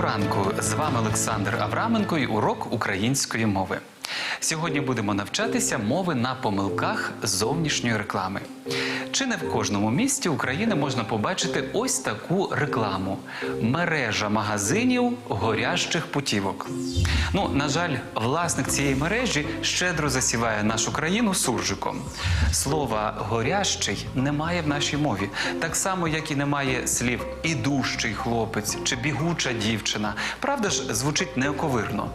ранку! З вами Олександр Авраменко і урок української мови. Сьогодні будемо навчатися мови на помилках зовнішньої реклами. Чи не в кожному місті України можна побачити ось таку рекламу: мережа магазинів горящих путівок. Ну, на жаль, власник цієї мережі щедро засіває нашу країну суржиком. Слова горящий немає в нашій мові, так само, як і немає слів ідущий хлопець чи бігуча дівчина. Правда ж, звучить неоковирно.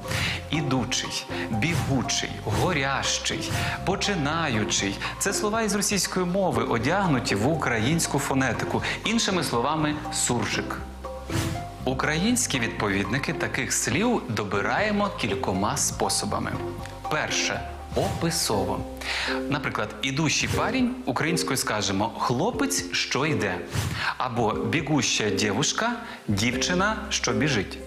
Ідучий, бігучий, горящий, починаючий це слова із російської мови, одягнуті в українську фонетику, іншими словами, суржик. Українські відповідники таких слів добираємо кількома способами. Перше описово. Наприклад, ідущий парень українською скажемо хлопець, що йде, або бігуща дівушка, дівчина, що біжить.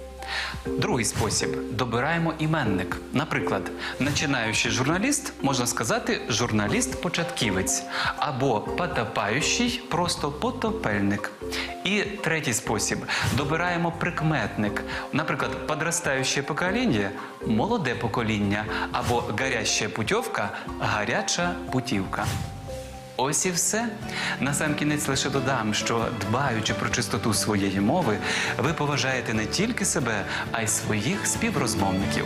Другий спосіб добираємо іменник. Наприклад, починаючий журналіст можна сказати журналіст-початківець або потопаючий, просто потопельник. І третій спосіб добираємо прикметник. Наприклад, подростаюче покоління молоде покоління або гаряча путівка гаряча путівка. Ось і все. Насамкінець лише додам, що дбаючи про чистоту своєї мови, ви поважаєте не тільки себе, а й своїх співрозмовників.